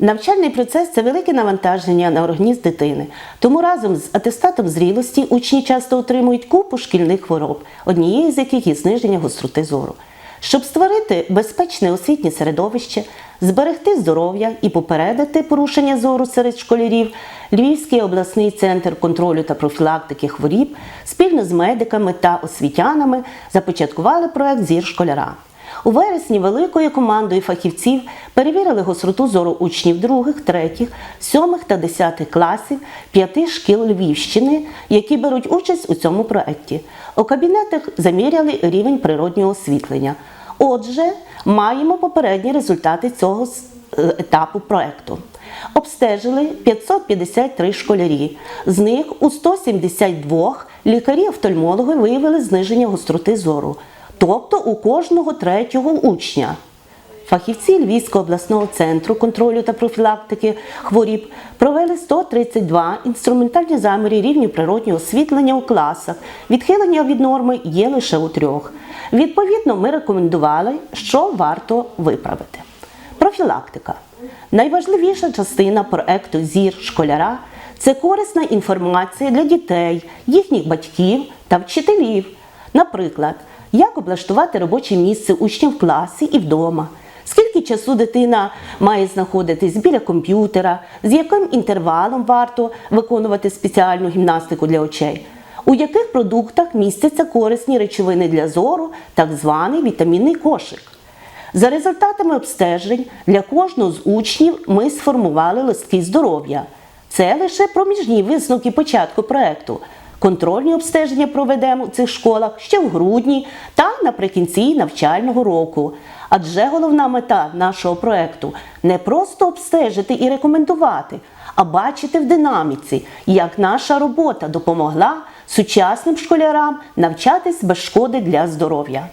Навчальний процес це велике навантаження на організм дитини. Тому разом з атестатом зрілості учні часто отримують купу шкільних хвороб, однією з яких є зниження гостроти зору. Щоб створити безпечне освітнє середовище, зберегти здоров'я і попередити порушення зору серед школярів, Львівський обласний центр контролю та профілактики хворіб спільно з медиками та освітянами започаткували проект Зір школяра. У вересні великою командою фахівців перевірили гостроту зору учнів других, третіх, сьомих та десятих класів п'яти шкіл Львівщини, які беруть участь у цьому проєкті. У кабінетах заміряли рівень природнього освітлення. Отже, маємо попередні результати цього е, етапу проєкту. Обстежили 553 школярі. З них у 172 лікарі-офтальмологи виявили зниження гостроти зору, тобто у кожного третього учня. Фахівці Львівського обласного центру контролю та профілактики хворіб провели 132 інструментальні заміри рівню природнього освітлення у класах. Відхилення від норми є лише у трьох. Відповідно, ми рекомендували, що варто виправити. Профілактика. Найважливіша частина проекту Зір школяра це корисна інформація для дітей, їхніх батьків та вчителів. Наприклад, як облаштувати робоче місце учням в класі і вдома, скільки часу дитина має знаходитись біля комп'ютера, з яким інтервалом варто виконувати спеціальну гімнастику для очей, у яких продуктах містяться корисні речовини для зору, так званий вітамінний кошик. За результатами обстежень для кожного з учнів ми сформували листки здоров'я. Це лише проміжні висновки початку проекту. Контрольні обстеження проведемо в цих школах ще в грудні та наприкінці навчального року. Адже головна мета нашого проекту не просто обстежити і рекомендувати, а бачити в динаміці, як наша робота допомогла сучасним школярам навчатись без шкоди для здоров'я.